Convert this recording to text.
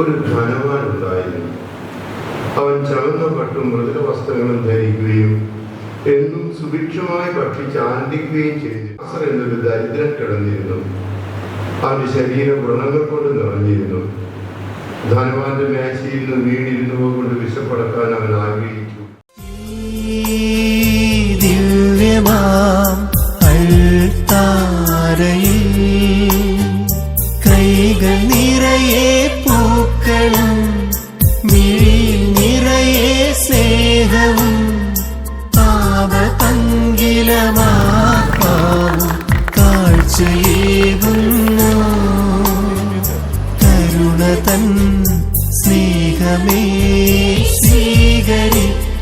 ഒരു ധനവാൻ ഉണ്ടായിരുന്നു അവൻ ചുവന്ന പട്ടും മൃദുല വസ്ത്രങ്ങളും ധരിക്കുകയും എന്നും സുഭിക്ഷമായി ഭക്ഷിച്ച് ആനന്ദിക്കുകയും ചെയ്തു. അസർ എന്നൊരു ദരിദ്രൻ കിടന്നിരുന്നു. അവന്റെ ശരീരം വ്രണങ്ങൾ കൊണ്ട് നിറഞ്ഞിരുന്നു. ധനവാന്റെ മേശയിൽ നിന്ന് വീണിരുന്നു കൊണ്ട് വിശപ്പടക്കാൻ അവൻ ആഗ്രഹിച്ചു. കൈകൾ നിറയെ കാഴ്ചയേകുന്നു കരുണതൻ സ്നേഹമേ സ്വീകരിക്കണമേ.